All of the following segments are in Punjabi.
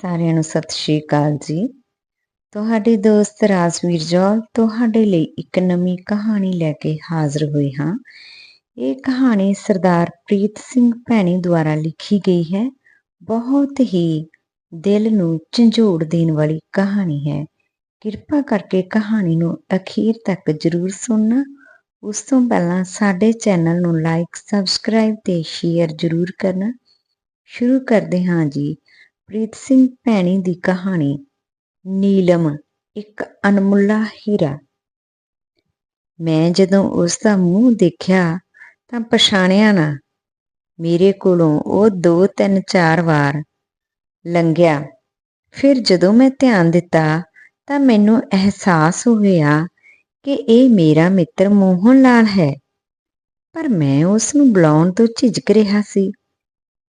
ਸਾਰਿਆਂ ਨੂੰ ਸਤਿ ਸ਼੍ਰੀ ਅਕਾਲ ਜੀ। ਤੁਹਾਡੇ ਦੋਸਤ ਰਾਜਵੀਰ ਜੋਲ ਤੁਹਾਡੇ ਲਈ ਇੱਕ ਨਵੀਂ ਕਹਾਣੀ ਲੈ ਕੇ ਹਾਜ਼ਰ ਹੋਏ ਹਾਂ। ਇਹ ਕਹਾਣੀ ਸਰਦਾਰ ਪ੍ਰੀਤ ਸਿੰਘ ਭੈਣੀ ਦੁਆਰਾ ਲਿਖੀ ਗਈ ਹੈ। ਬਹੁਤ ਹੀ ਦਿਲ ਨੂੰ ਝੰਜੋੜ ਦੇਣ ਵਾਲੀ ਕਹਾਣੀ ਹੈ। ਕਿਰਪਾ ਕਰਕੇ ਕਹਾਣੀ ਨੂੰ ਅਖੀਰ ਤੱਕ ਜ਼ਰੂਰ ਸੁਣਨਾ। ਉਸ ਤੋਂ ਪਹਿਲਾਂ ਸਾਡੇ ਚੈਨਲ ਨੂੰ ਲਾਈਕ, ਸਬਸਕ੍ਰਾਈਬ ਤੇ ਸ਼ੇਅਰ ਜ਼ਰੂਰ ਕਰਨਾ। ਸ਼ੁਰੂ ਕਰਦੇ ਹਾਂ ਜੀ। ਪ੍ਰੀਤ ਸਿੰਘ ਭੈਣੀ ਦੀ ਕਹਾਣੀ, ਨੀਲਮ ਇੱਕ ਅਨਮੁੱਲਾ ਹੀਰਾ। ਮੈਂ ਜਦੋਂ ਉਸ ਦਾ ਮੂੰਹ ਦੇਖਿਆ ਤਾਂ ਪਛਾਣਿਆ ਨਾ। ਮੇਰੇ ਕੋਲੋਂ ਉਹ ਦੋ, ਤਿੰਨ, ਚਾਰ ਵਾਰ ਲੰਘਿਆ। ਫਿਰ ਜਦੋਂ ਮੈਂ ਧਿਆਨ ਦਿੱਤਾ ਤਾਂ ਮੈਨੂੰ ਅਹਿਸਾਸ ਹੋਇਆ ਕਿ ਇਹ ਮੇਰਾ ਮਿੱਤਰ ਮੋਹਨ ਲਾਲ ਹੈ। ਪਰ ਮੈਂ ਉਸ ਨੂੰ ਬੁਲਾਉਣ ਤੋਂ ਝਿਜਕ ਰਿਹਾ ਸੀ।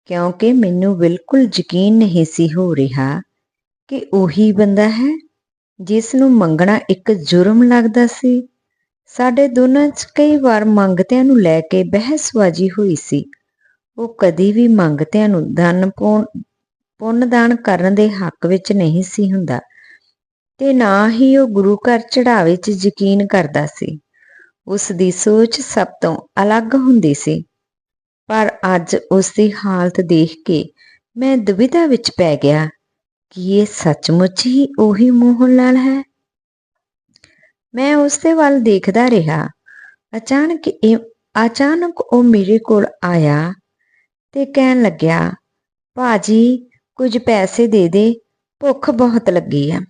ਕਿਉਂਕਿ ਮੈਨੂੰ ਬਿਲਕੁਲ ਯਕੀਨ ਨਹੀਂ ਸੀ ਹੋ ਰਿਹਾ ਕਿ ਉਹੀ ਬੰਦਾ ਹੈ ਜਿਸ ਨੂੰ ਮੰਗਣਾ ਇੱਕ ਜੁਰਮ ਲੱਗਦਾ ਸੀ। ਸਾਡੇ ਦੋਨਾਂ 'ਚ ਕਈ ਵਾਰ ਮੰਗਤਿਆਂ ਨੂੰ ਲੈ ਕੇ ਬਹਿਸਬਾਜ਼ੀ ਹੋਈ ਸੀ। ਉਹ ਕਦੀ ਵੀ ਮੰਗਤਿਆਂ ਨੂੰ ਦਾਨ ਪੁੰਨ ਦਾਨ ਕਰਨ ਦੇ ਹੱਕ ਵਿੱਚ ਨਹੀਂ ਸੀ ਹੁੰਦਾ ਤੇ ਨਾ ਹੀ ਉਹ ਗੁਰੂ ਘਰ ਚੜਾਵੇ 'ਚ ਯਕੀਨ ਕਰਦਾ ਸੀ। ਉਸ ਦੀ ਸੋਚ ਸਭ ਤੋਂ ਅਲੱਗ ਹੁੰਦੀ ਸੀ। ਪਰ ਅੱਜ ਉਸ ਦੀ ਹਾਲਤ ਦੇਖ ਕੇ ਮੈਂ ਦੁਵਿਧਾ ਵਿੱਚ ਪੈ ਗਿਆ ਕਿ ਇਹ ਸੱਚਮੁੱਚ ਹੀ ਉਹੀ ਮੋਹਨ ਲਾਲ ਹੈ। ਮੈਂ ਉਸ ਦੇ ਵੱਲ ਦੇਖਦਾ ਰਿਹਾ। ਅਚਾਨਕ ਇਹ, ਅਚਾਨਕ ਉਹ ਮੇਰੇ ਕੋਲ ਆਇਆ ਤੇ ਕਹਿਣ ਲੱਗਿਆ, ਭਾਜੀ, ਕੁਝ ਪੈਸੇ ਦੇ ਦੇ, ਭੁੱਖ ਬਹੁਤ ਲੱਗੀ ਆ।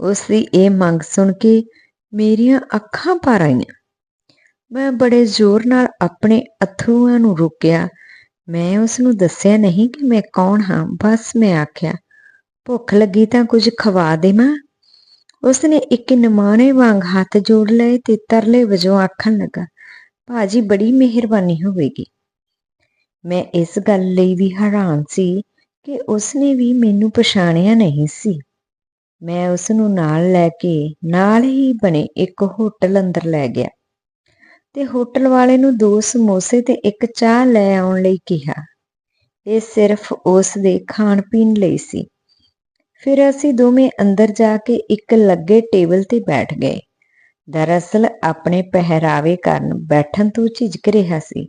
ਉਸ ਦੀ ਇਹ ਮੰਗ ਸੁਣ ਕੇ ਮੇਰੀਆਂ ਅੱਖਾਂ ਭਰ ਆਈਆਂ। ਮੈਂ ਬੜੇ ਜ਼ੋਰ ਨਾਲ ਆਪਣੇ ਅਥਰੂਆਂ ਨੂੰ ਰੋਕਿਆ। ਮੈਂ ਉਸ ਨੂੰ ਦੱਸਿਆ ਨਹੀਂ ਕਿ ਮੈਂ ਕੌਣ ਹਾਂ, ਬਸ ਮੈਂ ਆਖਿਆ, ਭੁੱਖ ਲੱਗੀ ਤਾਂ ਕੁਝ ਖਵਾ ਦੇਵਾਂ ਉਸ ਨੇ ਇੱਕ ਨਿਮਾਣੇ ਵਾਂਗ ਹੱਥ ਜੋੜ ਲਏ ਤੇ ਤਰਲੇ ਵਜੋਂ ਆਖਣ ਲੱਗਾ, ਭਾਜੀ, ਬੜੀ ਮਿਹਰਬਾਨੀ ਹੋਵੇਗੀ। ਮੈਂ ਇਸ ਗੱਲ ਲਈ ਵੀ ਹੈਰਾਨ ਸੀ ਕਿ ਉਸ ਨੇ ਵੀ ਮੈਨੂੰ ਪਛਾਣਿਆ ਨਹੀਂ ਸੀ। ਮੈਂ ਉਸ ਨੂੰ ਨਾਲ ਲੈ ਕੇ, ਨਾਲ ਹੀ ਬਣੇ ਇੱਕ ਹੋਟਲ ਅੰਦਰ ਲੈ ਗਿਆ। ਤੇ ਹੋਟਲ ਵਾਲੇ ਨੂੰ ਦੋ ਸਮੋਸੇ ਤੇ ਇੱਕ ਚਾਹ ਲੈ ਆਉਣ ਲਈ ਕਿਹਾ। ਇਹ ਸਿਰਫ ਉਸ ਦੇ ਖਾਣ ਪੀਣ ਲਈ ਸੀ। ਫਿਰ ਅਸੀਂ ਦੋਵੇਂ ਅੰਦਰ ਜਾ ਕੇ ਇੱਕ ਲੱਗੇ ਟੇਬਲ ਤੇ ਬੈਠ ਗਏ। ਦਰਅਸਲ ਆਪਣੇ ਪਹਿਰਾਵੇ ਕਾਰਨ ਬੈਠਣ ਤੋਂ ਝਿਜਕ ਰਿਹਾ ਸੀ,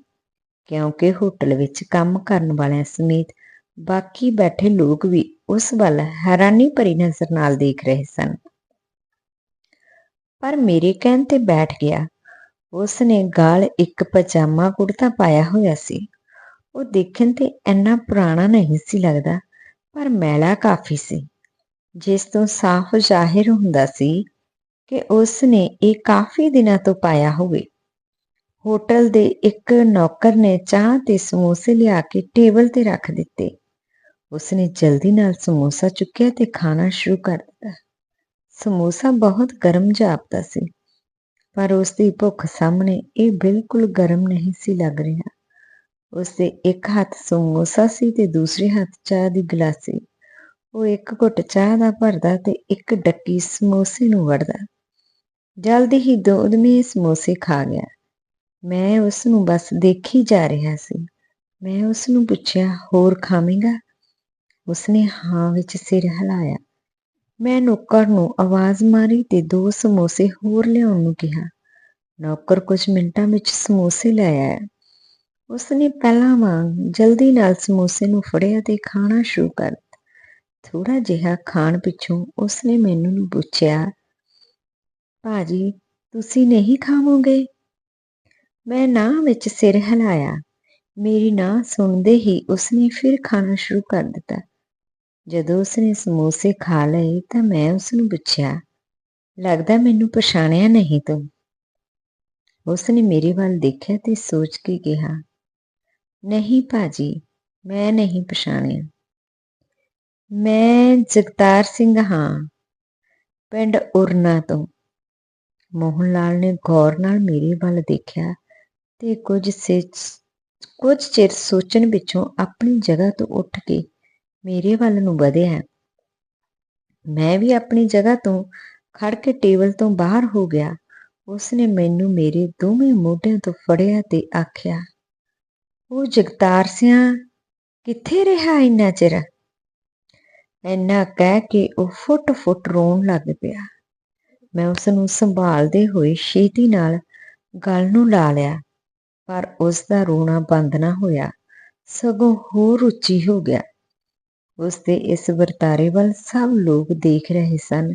ਕਿਉਂਕਿ ਹੋਟਲ ਵਿੱਚ ਕੰਮ ਕਰਨ ਵਾਲਿਆਂ ਸਮੇਤ ਬਾਕੀ ਬੈਠੇ ਲੋਕ ਵੀ ਉਸ ਵੱਲ ਹੈਰਾਨੀ ਭਰੀ ਨਜ਼ਰ ਨਾਲ ਦੇਖ ਰਹੇ ਸਨ। ਪਰ ਮੇਰੇ ਕਹਿਣ ਤੇ ਬੈਠ ਗਿਆ ਉਸ ਨੇ ਗਾਲ ਇੱਕ ਪਜਾਮਾ ਕੁੜਤਾ ਪਾਇਆ ਹੋਇਆ ਸੀ। ਉਹ ਦੇਖਣ ਤੇ ਇੰਨਾ ਪੁਰਾਣਾ ਨਹੀਂ ਸੀ ਲੱਗਦਾ, ਪਰ ਮੈਲਾ ਕਾਫੀ ਸੀ। ਜਿਸ ਤੋਂ ਸਾਫ਼ ਜ਼ਾਹਿਰ ਹੁੰਦਾ ਸੀ ਕਿ ਉਸ ਨੇ ਇਹ ਕਾਫੀ ਦਿਨਾਂ ਤੋਂ ਪਾਇਆ ਹੋਵੇ। ਹੋਟਲ ਦੇ ਇੱਕ ਨੌਕਰ ਨੇ ਚਾਹ ਤੇ ਸਮੋਸੇ ਲਿਆ ਕੇ ਟੇਬਲ ਤੇ ਰੱਖ ਦਿੱਤੇ। ਉਸ ਨੇ ਜਲਦੀ ਨਾਲ ਸਮੋਸਾ ਚੁੱਕਿਆ ਤੇ ਖਾਣਾ ਸ਼ੁਰੂ ਕਰ ਦਿੱਤਾ। ਸਮੋਸਾ ਬਹੁਤ ਗਰਮ ਜਾਪਦਾ ਸੀ। ਪਰ ਉਸ ਦੀ ਭੁੱਖ ਸਾਹਮਣੇ ਇਹ ਬਿਲਕੁਲ ਗਰਮ ਨਹੀਂ ਸੀ ਲੱਗ ਰਿਹਾ। ਉਸ ਦੇ ਇੱਕ ਹੱਥ ਸਮੋਸਾ ਸੀ ਤੇ ਦੂਸਰੇ ਹੱਥ ਚਾਹ ਦੀ ਗਲਾਸੀ। ਉਹ ਇੱਕ ਘੁੱਟ ਚਾਹ ਦਾ ਭਰਦਾ ਤੇ ਇੱਕ ਡੱਕੀ ਸਮੋਸੇ ਨੂੰ ਵੜਦਾ। ਜਲਦੀ ਹੀ ਦੋ ਉਦਮੀ ਸਮੋਸੇ ਖਾ ਗਿਆ। ਮੈਂ ਉਸ ਨੂੰ ਬਸ ਦੇਖੀ ਜਾ ਰਿਹਾ ਸੀ। ਮੈਂ ਉਸ ਨੂੰ ਪੁੱਛਿਆ, ਹੋਰ ਖਾਵੇਂਗਾ? ਉਸਨੇ ਹਾਂ ਵਿੱਚ ਸਿਰ ਹਿਲਾਇਆ। ਮੈਂ ਨੌਕਰ ਨੂੰ ਆਵਾਜ਼ ਮਾਰੀ ਤੇ ਦੋ ਸਮੋਸੇ ਹੋਰ ਲਿਆਉਣ ਨੂੰ ਕਿਹਾ। ਨੌਕਰ ਕੁਝ ਮਿੰਟਾਂ ਵਿੱਚ ਸਮੋਸੇ ਲੈ ਆਇਆ। ਉਸਨੇ ਪਹਿਲਾਂ ਵਾਂਗ ਜਲਦੀ ਨਾਲ ਸਮੋਸੇ ਨੂੰ ਫੜਿਆ ਤੇ ਖਾਣਾ ਸ਼ੁਰੂ ਕਰ ਥੋੜਾ ਜਿਹਾ ਖਾਣ ਪਿੱਛੋਂ ਉਸਨੇ ਮੈਨੂੰ ਪੁੱਛਿਆ, ਭਾਜੀ, ਤੁਸੀਂ ਨਹੀਂ ਖਾਵੋਗੇ? ਮੈਂ ਨਾ ਵਿੱਚ ਸਿਰ ਹਿਲਾਇਆ। ਮੇਰੀ ਨਾ ਸੁਣਦੇ ਹੀ ਉਸਨੇ ਫਿਰ ਖਾਣਾ ਸ਼ੁਰੂ ਕਰ ਦਿੱਤਾ। ਜਦੋਂ ਉਸਨੇ ਸਮੋਸੇ ਖਾ ਲਏ ਤਾਂ ਮੈਂ ਉਸ ਨੂੰ ਪੁੱਛਿਆ, ਲੱਗਦਾ ਮੈਨੂੰ ਪਛਾਣਿਆ ਨਹੀਂ ਤੂੰ? ਉਸਨੇ ਮੇਰੇ ਵੱਲ ਦੇਖਿਆ ਤੇ ਸੋਚ ਕੇ ਕਿਹਾ, ਨਹੀਂ ਭਾਜੀ, ਮੈਂ ਨਹੀਂ ਪਛਾਣਿਆ। ਮੈਂ ਜਗਤਾਰ ਸਿੰਘ ਹਾਂ, ਪਿੰਡ ਉਰਨਾ ਤੋਂ। ਮੋਹਨ ਲਾਲ ਨੇ ਗੌਰ ਨਾਲ ਮੇਰੇ ਵੱਲ ਦੇਖਿਆ ਤੇ ਕੁਝ ਕੁਝ ਚਿਰ ਸੋਚਣ ਵਿੱਚੋਂ ਆਪਣੀ ਜਗ੍ਹਾ ਤੋਂ ਉੱਠ ਕੇ ਮੇਰੇ ਵੱਲ ਨੂੰ ਵਧਿਆ ਮੈਂ ਵੀ ਆਪਣੀ ਜਗ੍ਹਾ ਤੋਂ ਖੜ ਕੇ ਟੇਬਲ ਤੋਂ ਬਾਹਰ ਹੋ ਗਿਆ। ਉਸਨੇ ਮੈਨੂੰ ਮੇਰੇ ਦੋਵੇਂ ਮੋਢਿਆਂ ਤੋਂ ਫੜਿਆ ਤੇ ਆਖਿਆ ਉਹ ਜਗਤਾਰ ਸਿਆ, ਕਿੱਥੇ ਰਿਹਾ ਇੰਨਾ ਚਿਰ? ਇੰਨਾ ਕਹਿ ਕੇ ਉਹ ਫੁੱਟ-ਫੁੱਟ ਰੋਣ ਲੱਗ ਪਿਆ। ਮੈਂ ਉਸ ਨੂੰ ਸੰਭਾਲਦੇ ਹੋਏ ਛੇਤੀ ਨਾਲ ਗਲ ਨੂੰ ਲਾ ਲਿਆ, ਪਰ ਉਸ ਦਾ ਰੋਣਾ ਬੰਦ ਨਾ ਹੋਇਆ। ਸਗੋਂ ਹੋਰ ਉੱਚੀ ਹੋ ਗਿਆ। ਉਸ ਦੇ ਇਸ ਵਰਤਾਰੇ ਵੱਲ ਸਭ ਲੋਕ ਦੇਖ ਰਹੇ ਸਨ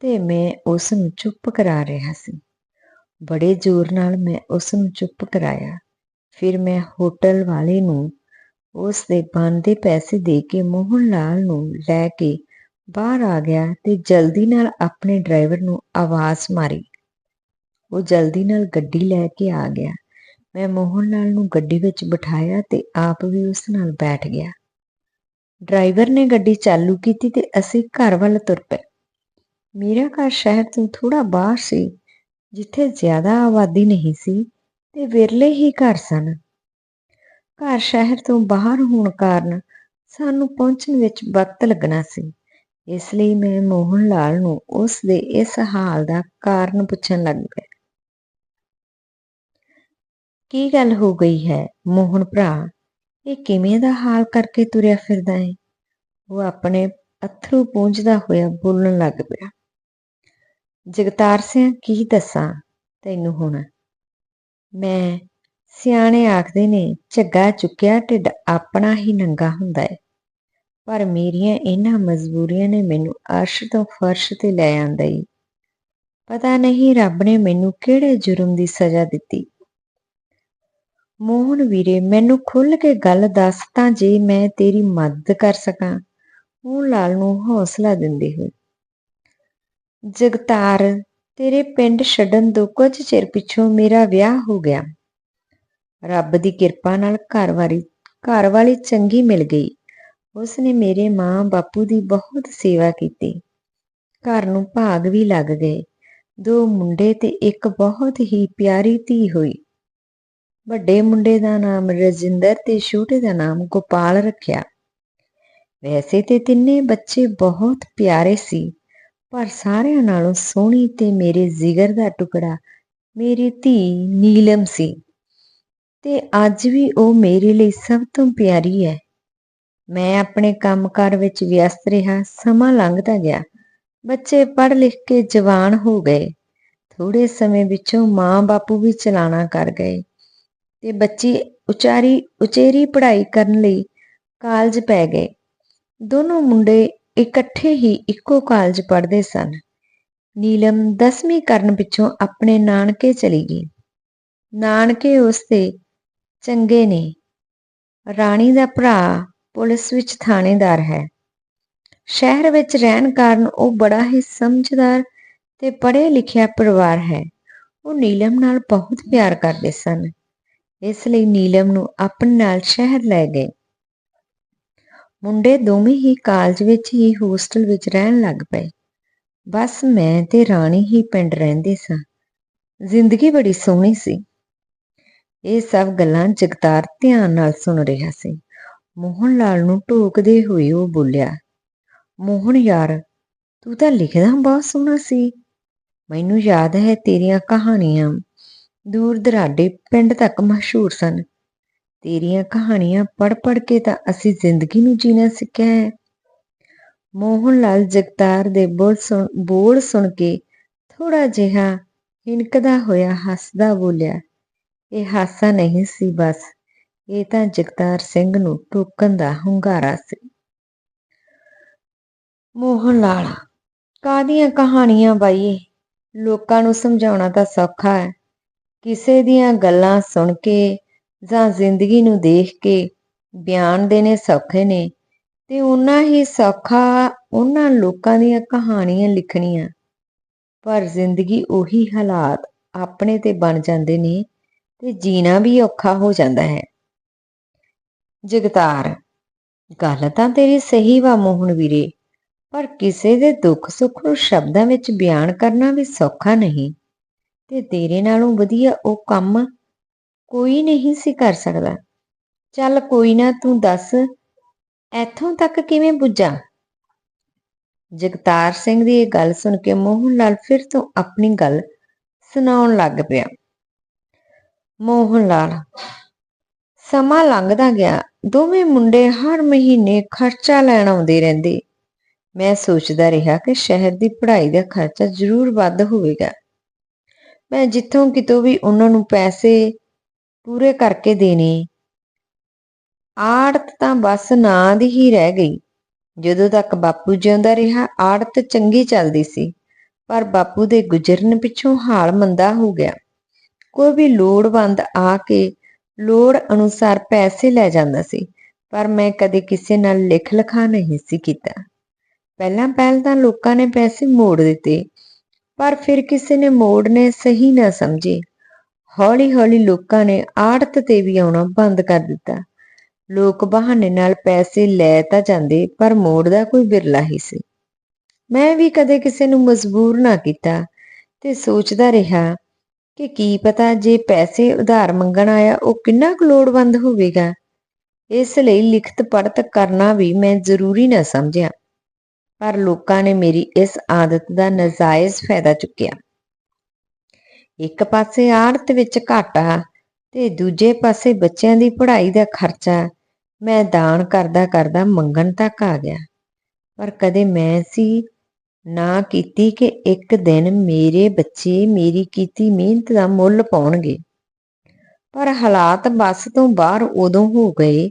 ਤੇ ਮੈਂ ਉਸ ਨੂੰ ਚੁੱਪ ਕਰਾ ਰਿਹਾ ਸੀ। ਬੜੇ ਜ਼ੋਰ ਨਾਲ ਮੈਂ ਉਸ ਨੂੰ ਚੁੱਪ ਕਰਾਇਆ। ਫਿਰ ਮੈਂ ਹੋਟਲ ਵਾਲੇ ਨੂੰ ਉਸ ਦੇ ਬਣਦੇ ਪੈਸੇ ਦੇ ਕੇ ਮੋਹਨ ਲਾਲ ਨੂੰ ਲੈ ਕੇ ਬਾਹਰ ਆ ਗਿਆ ਤੇ ਜਲਦੀ ਨਾਲ ਆਪਣੇ ਡਰਾਈਵਰ ਨੂੰ ਆਵਾਜ਼ ਮਾਰੀ। ਉਹ ਜਲਦੀ ਨਾਲ ਗੱਡੀ ਲੈ ਕੇ ਆ ਗਿਆ। ਮੈਂ ਮੋਹਨ ਲਾਲ ਨੂੰ ਗੱਡੀ ਵਿੱਚ ਬਿਠਾਇਆ ਤੇ ਆਪ ਵੀ ਉਸ ਨਾਲ ਬੈਠ ਗਿਆ। ਡਰਾਈਵਰ ਨੇ ਗੱਡੀ ਚਾਲੂ ਕੀਤੀ ਤੇ ਅਸੀਂ ਘਰ ਵੱਲ ਤੁਰ ਪਏ। ਮੇਰਾ ਘਰ ਸ਼ਹਿਰ ਤੋਂ ਥੋੜਾ ਬਾਹਰ ਸੀ, ਜਿੱਥੇ ਜ਼ਿਆਦਾ ਆਬਾਦੀ ਨਹੀਂ ਸੀ ਤੇ ਵਿਰਲੇ ਹੀ ਘਰ ਸਨ। ਘਰ ਸ਼ਹਿਰ ਤੋਂ ਬਾਹਰ ਹੋਣ ਕਾਰਨ ਸਾਨੂੰ ਪਹੁੰਚਣ ਵਿੱਚ ਵਕਤ ਲੱਗਣਾ ਸੀ। ਇਸ ਲਈ ਮੈਂ ਮੋਹਨ ਲਾਲ ਨੂੰ ਉਸ ਦੇ ਇਸ ਹਾਲ ਦਾ ਕਾਰਨ ਪੁੱਛਣ ਲੱਗ ਪਿਆ। ਕੀ ਗੱਲ ਹੋ ਗਈ ਹੈ ਮੋਹਨ ਭਰਾ? ਇਹ ਕਿਵੇਂ ਦਾ ਹਾਲ ਕਰਕੇ ਤੁਰਿਆ ਫਿਰਦਾ ਹੈ ਉਹ ਆਪਣੇ ਅਥਰੂ ਪੂੰਝਦਾ ਹੋਇਆ ਬੋਲਣ ਲੱਗ ਪਿਆ। ਜਗਤਾਰ ਸਿੰਘ, ਕੀ ਦੱਸਾਂ ਤੈਨੂੰ ਹੁਣ? ਮੈਂ ਸਿਆਣੇ ਆਖਦੇ ਨੇ, ਝੱਗਾ ਚੁੱਕਿਆ ਢਿੱਡ ਆਪਣਾ ਹੀ ਨੰਗਾ ਹੁੰਦਾ ਹੈ ਪਰ ਮੇਰੀਆਂ ਇਹਨਾਂ ਮਜਬੂਰੀਆਂ ਨੇ ਮੈਨੂੰ ਅਰਸ਼ ਤੋਂ ਫਰਸ਼ ਤੇ ਲੈ ਆਂਦਾ ਈ। ਪਤਾ ਨਹੀਂ ਰੱਬ ਨੇ ਮੈਨੂੰ ਕਿਹੜੇ ਜੁਰਮ ਦੀ ਸਜ਼ਾ ਦਿੱਤੀ। ਮੋਹਨ ਵੀਰੇ, ਮੈਨੂੰ ਖੁੱਲ ਕੇ ਗੱਲ ਦੱਸ ਤਾਂ ਜੇ ਮੈਂ ਤੇਰੀ ਮਦਦ ਕਰ ਸਕਾਂ। ਉਹ ਲਾਲ ਨੂੰ ਹੌਸਲਾ ਦਿੰਦੇ ਹੋਏ। ਜਗਤਾਰ, ਤੇਰੇ ਪਿੰਡ ਛੱਡਣ ਤੋਂ ਕੁਝ ਚਿਰ ਪਿੱਛੋਂ ਮੇਰਾ ਵਿਆਹ ਹੋ ਗਿਆ। ਰੱਬ ਦੀ ਕਿਰਪਾ ਨਾਲ ਘਰਵਾਰੀ ਘਰ ਵਾਲੀ ਚੰਗੀ ਮਿਲ ਗਈ। ਉਸ ਨੇ ਮੇਰੇ ਮਾਂ ਬਾਪੂ ਦੀ ਬਹੁਤ ਸੇਵਾ ਕੀਤੀ। ਘਰ ਨੂੰ ਭਾਗ ਵੀ ਲੱਗ ਗਏ। ਦੋ ਮੁੰਡੇ ਤੇ ਇੱਕ ਬਹੁਤ ਹੀ ਪਿਆਰੀ ਧੀ ਹੋਈ। ਵੱਡੇ ਮੁੰਡੇ ਦਾ ਨਾਮ ਰਜਿੰਦਰ ਤੇ ਛੋਟੇ ਦਾ ਨਾਮ ਗੋਪਾਲ ਰੱਖਿਆ। ਵੈਸੇ ਤੇ ਤਿੰਨੇ ਬੱਚੇ ਬਹੁਤ ਪਿਆਰੇ ਸੀ, ਪਰ ਸਾਰਿਆਂ ਨਾਲੋਂ ਸੋਹਣੀ ਤੇ ਮੇਰੇ ਜਿਗਰ ਦਾ ਟੁਕੜਾ ਮੇਰੀ ਧੀ ਨੀਲਮ ਸੀ ਤੇ ਅੱਜ ਵੀ ਉਹ ਮੇਰੇ ਲਈ ਸਭ ਤੋਂ ਪਿਆਰੀ ਹੈ। ਮੈਂ ਆਪਣੇ ਕੰਮਕਾਰ ਵਿੱਚ ਵਿਅਸਤ ਰਿਹਾ, ਸਮਾਂ ਲੰਘਦਾ ਗਿਆ। ਬੱਚੇ ਪੜ੍ਹ ਲਿਖ ਕੇ ਜਵਾਨ ਹੋ ਗਏ। ਥੋੜੇ ਸਮੇਂ ਵਿੱਚੋਂ ਮਾਂ ਬਾਪੂ ਵੀ ਚਲਾਣਾ ਕਰ ਗਏ। ਤੇ ਬੱਚੀ ਉਚਾਰੀ, ਉਚੇਰੀ ਪੜ੍ਹਾਈ ਕਰਨ ਲਈ ਕਾਲਜ ਪੈ ਗਏ। ਦੋਨੋਂ ਮੁੰਡੇ ਇਕੱਠੇ ਹੀ ਇੱਕੋ ਕਾਲਜ ਪੜ੍ਹਦੇ ਸਨ। ਨੀਲਮ 10ਵੀਂ ਕਰਨ ਪਿੱਛੋਂ ਆਪਣੇ ਨਾਨਕੇ ਚਲੀ ਗਈ। ਨਾਨਕੇ ਉਸਦੇ ਚੰਗੇ ਨੇ। ਰਾਣੀ ਦਾ ਭਰਾ ਪੁਲਿਸ ਵਿੱਚ ਥਾਣੇਦਾਰ ਹੈ। ਸ਼ਹਿਰ ਵਿੱਚ ਰਹਿਣ ਕਾਰਨ ਉਹ ਬੜਾ ਹੀ ਸਮਝਦਾਰ ਤੇ ਪੜ੍ਹਿਆ ਲਿਖਿਆ ਪਰਿਵਾਰ ਹੈ। ਉਹ ਨੀਲਮ ਨਾਲ ਬਹੁਤ ਪਿਆਰ ਕਰਦੇ ਸਨ। ਇਸ ਲਈ ਨੀਲਮ ਨੂੰ ਆਪਣੇ ਨਾਲ ਸ਼ਹਿਰ ਲੈ ਗਏ। ਮੁੰਡੇ ਦੋਵੇਂ ਹੀ ਕਾਲਜ ਵਿੱਚ ਹੀ ਹੋਸਟਲ ਵਿੱਚ ਰਹਿਣ ਲੱਗ ਪਏ। ਬਸ ਮੈਂ ਤੇ ਰਾਣੀ ਹੀ ਪਿੰਡ ਰਹਿੰਦੇ ਸਾਂ। ਜ਼ਿੰਦਗੀ ਬੜੀ ਸੋਹਣੀ ਸੀ। ਇਹ ਸਭ ਗੱਲਾਂ ਜਗਤਾਰ ਧਿਆਨ ਨਾਲ ਸੁਣ ਰਿਹਾ ਸੀ। ਮੋਹਨ ਲਾਲ ਨੂੰ ਢੋਕਦੇ ਹੋਏ ਉਹ ਬੋਲਿਆ, ਮੋਹਨ ਯਾਰ, ਤੂੰ ਤਾਂ ਲਿਖਦਾ ਬਹੁਤ ਸੋਹਣਾ ਸੀ। ਮੈਨੂੰ ਯਾਦ ਹੈ ਤੇਰੀਆਂ ਕਹਾਣੀਆਂ। ਦੂਰ ਦਰਾਡੇ ਪਿੰਡ ਤੱਕ ਮਸ਼ਹੂਰ ਸਨ। ਤੇਰੀਆਂ ਕਹਾਣੀਆਂ ਪੜ ਪੜ ਕੇ ਤਾਂ ਅਸੀਂ ਜ਼ਿੰਦਗੀ ਨੂੰ ਜੀਣਾ ਸਿੱਖਿਆ ਹੈ। ਮੋਹਨ ਲਾਲ ਜਗਤਾਰ ਦੇ ਬੋਲ ਸੁਣ ਬੋਲ ਸੁਣ ਕੇ ਥੋੜਾ ਜਿਹਾ ਹਿਨਕਦਾ ਹੋਇਆ ਹੱਸਦਾ ਬੋਲਿਆ, ਇਹ ਹਾਸਾ ਨਹੀਂ ਸੀ ਬਸ, ਇਹ ਤਾਂ ਜਗਤਾਰ ਸਿੰਘ ਨੂੰ ਟੋਕਣ ਦਾ ਹੁੰਗਾਰਾ ਸੀ। ਮੋਹਨ ਲਾਲ ਕਾਦੀਆਂ ਕਹਾਣੀਆਂ ਬਾਈਏ ਲੋਕਾਂ ਨੂੰ ਸਮਝਾਉਣਾ ਤਾਂ ਸੌਖਾ ਹੈ। ਕਿਸੇ ਦੀਆਂ ਗੱਲਾਂ ਸੁਣ ਕੇ ਜਾਂ ਜ਼ਿੰਦਗੀ ਨੂੰ ਦੇਖ ਕੇ ਬਿਆਨ ਦੇਣੇ ਸੌਖੇ ਨੇ, ਤੇ ਉਹਨਾਂ ਹੀ ਸੌਖਾ ਉਹਨਾਂ ਲੋਕਾਂ ਦੀਆਂ ਕਹਾਣੀਆਂ ਲਿਖਣੀਆਂ। ਪਰ ਜ਼ਿੰਦਗੀ ਉਹੀ ਹਾਲਾਤ ਆਪਣੇ ਤੇ ਬਣ ਜਾਂਦੇ ਨੇ ਤੇ ਜੀਣਾ ਵੀ ਔਖਾ ਹੋ ਜਾਂਦਾ ਹੈ। ਜਗਤਾਰ, ਗੱਲ ਤਾਂ ਤੇਰੀ ਸਹੀ ਵਾ ਮੋਹਨ ਵੀਰੇ, ਪਰ ਕਿਸੇ ਦੇ ਦੁੱਖ ਸੁੱਖ ਨੂੰ ਸ਼ਬਦਾਂ ਵਿੱਚ ਬਿਆਨ ਕਰਨਾ ਵੀ ਸੌਖਾ ਨਹੀਂ। ਤੇ ਤੇਰੇ ਨਾਲੋਂ ਵਧੀਆ ਉਹ ਕੰਮ ਕੋਈ ਨਹੀਂ ਸੀ ਕਰ ਸਕਦਾ। ਚੱਲ ਕੋਈ ਨਾ ਤੂੰ ਦੱਸ, ਇੱਥੋਂ ਤੱਕ ਕਿਵੇਂ ਪੁੱਜਾ? ਜਗਤਾਰ ਸਿੰਘ ਦੀ ਇਹ ਗੱਲ ਸੁਣ ਕੇ ਮੋਹਨ ਲਾਲ ਫਿਰ ਤੋਂ ਆਪਣੀ ਗੱਲ ਸੁਣਾਉਣ ਲੱਗ ਪਿਆ। ਮੋਹਨ ਲਾਲ, ਸਮਾਂ ਲੰਘਦਾ ਗਿਆ। ਦੋਵੇਂ ਮੁੰਡੇ ਹਰ ਮਹੀਨੇ ਖਰਚਾ ਲੈਣ ਆਉਂਦੇ ਰਹਿੰਦੇ। ਮੈਂ ਸੋਚਦਾ ਰਿਹਾ ਕਿ ਸ਼ਹਿਰ ਦੀ ਪੜ੍ਹਾਈ ਦਾ ਖਰਚਾ ਜ਼ਰੂਰ ਵੱਧ ਹੋਵੇਗਾ। ਮੈਂ ਜਿੱਥੋਂ ਕਿਤੋਂ ਵੀ ਉਹਨਾਂ ਨੂੰ ਪੈਸੇ ਪੂਰੇ ਕਰਕੇ ਦੇਣੇ, ਆੜਤ ਤਾਂ ਬਸ ਨਾਂ ਦੀ ਹੀ ਰਹਿ ਗਈ। ਜਦੋਂ ਤੱਕ ਬਾਪੂ ਜਿਉਂਦਾ ਰਿਹਾ, ਆੜਤ ਚੰਗੀ ਚੱਲਦੀ ਸੀ, ਪਰ ਬਾਪੂ ਦੇ ਗੁਜ਼ਰਨ ਪਿੱਛੋਂ ਹਾਲ ਮੰਦਾ ਹੋ ਗਿਆ। ਕੋਈ ਵੀ ਲੋੜਵੰਦ ਆ ਕੇ ਲੋੜ ਅਨੁਸਾਰ ਪੈਸੇ ਲੈ ਜਾਂਦਾ ਸੀ, ਪਰ ਮੈਂ ਕਦੇ ਕਿਸੇ ਨਾਲ ਲਿਖ ਲਿਖਾ ਨਹੀਂ ਸੀ ਕੀਤਾ। ਪਹਿਲਾਂ ਪਹਿਲ ਤਾਂ ਲੋਕਾਂ ਨੇ ਪੈਸੇ ਮੋੜ ਦਿੱਤੇ ਪਰ ਫਿਰ ਕਿਸੇ ਨੇ ਮੋੜ ਨੇ ਸਹੀ ਨਾ ਸਮਝੇ। ਹੌਲੀ ਹੌਲੀ ਲੋਕਾਂ ਨੇ ਆੜਤ ਤੇ ਵੀ ਆਉਣਾ ਬੰਦ ਕਰ ਦਿੱਤਾ। ਲੋਕ ਬਹਾਨੇ ਨਾਲ ਪੈਸੇ ਲੈ ਤਾਂ ਜਾਂਦੇ, ਪਰ ਮੋੜ ਦਾ ਕੋਈ ਬਿਰਲਾ ਹੀ ਸੀ। ਮੈਂ ਵੀ ਕਦੇ ਕਿਸੇ ਨੂੰ ਮਜਬੂਰ ਨਾ ਕੀਤਾ ਤੇ ਸੋਚਦਾ ਰਿਹਾ ਕਿ ਕੀ ਪਤਾ ਜੇ ਪੈਸੇ ਉਧਾਰ ਮੰਗਣ ਆਇਆ ਉਹ ਕਿੰਨਾ ਕੁ ਲੋੜਵੰਦ ਹੋਵੇਗਾ। ਇਸ ਲਈ ਲਿਖਤ ਪੜਤ ਕਰਨਾ ਵੀ ਮੈਂ ਜ਼ਰੂਰੀ ਨਾ ਸਮਝਿਆ। ਪਰ ਲੋਕਾਂ ਨੇ ਮੇਰੀ ਇਸ ਆਦਤ ਦਾ ਨਜਾਇਜ਼ ਫਾਇਦਾ ਚੁੱਕਿਆ। ਇੱਕ ਪਾਸੇ ਆੜਤ ਵਿੱਚ ਘਾਟਾ ਤੇ ਦੂਜੇ ਪਾਸੇ ਬੱਚਿਆਂ ਦੀ ਪੜ੍ਹਾਈ ਦਾ ਖਰਚਾ, ਮੈਂ ਦਾਨ ਕਰਦਾ ਕਰਦਾ ਮੰਗਣ ਤੱਕ ਆ ਗਿਆ। ਪਰ ਕਦੇ ਮੈਂ ਸੀ ਨਾ ਕੀਤੀ ਕਿ ਇੱਕ ਦਿਨ ਮੇਰੇ ਬੱਚੇ ਮੇਰੀ ਕੀਤੀ ਮਿਹਨਤ ਦਾ ਮੁੱਲ ਪਾਉਣਗੇ। ਪਰ ਹਾਲਾਤ ਬੱਸ ਤੋਂ ਬਾਹਰ ਉਦੋਂ ਹੋ ਗਏ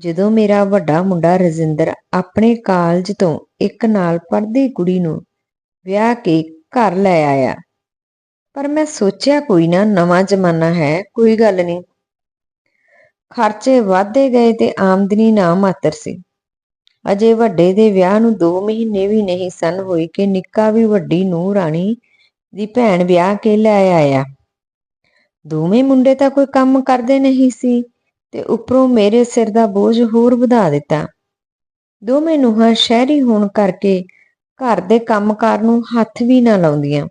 ਜਦੋਂ ਮੇਰਾ ਵੱਡਾ ਮੁੰਡਾ ਰਜਿੰਦਰ ਆਪਣੇ ਕਾਲਜ ਤੋਂ ਇੱਕ ਨਾਲ ਪੜ੍ਹਦੀ ਕੁੜੀ ਨੂੰ ਵਿਆਹ ਕੇ ਘਰ ਲੈ ਆਇਆ। ਪਰ ਮੈਂ ਸੋਚਿਆ, ਕੋਈ ਨਾ, ਨਵਾਂ ਜ਼ਮਾਨਾ ਹੈ, ਕੋਈ ਗੱਲ ਨਹੀਂ। ਖਰਚੇ ਵਧਦੇ ਗਏ ਤੇ ਆਮਦਨੀ ਨਾ ਮਾਤਰ ਸੀ। ਅਜੇ ਵੱਡੇ ਦੇ ਵਿਆਹ ਨੂੰ 2 ਮਹੀਨੇ ਵੀ ਨਹੀਂ ਸਨ ਹੋਏ ਕਿ ਨਿੱਕਾ ਵੀ ਵੱਡੀ ਨੂੰ ਰਾਣੀ ਦੀ ਭੈਣ ਵਿਆਹ ਕੇ ਲੈ ਆਇਆ। ਦੋਵੇਂ ਮੁੰਡੇ ਤਾਂ ਕੋਈ ਕੰਮ ਕਰਦੇ ਨਹੀਂ ਸੀ। ਤੇ ਉੱਪਰੋਂ ਮੇਰੇ ਸਿਰ ਦਾ ਬੋਝ ਹੋਰ ਵਧਾ ਦਿੱਤਾ। ਦੋਵੇਂ ਨੂੰਹਾਂ ਸ਼ਹਿਰੀ ਹੋਣ ਕਰਕੇ ਘਰ ਦੇ ਕੰਮਕਾਰ ਨੂੰ ਹੱਥ ਵੀ ਨਾ ਲਾਉਂਦੀਆਂ।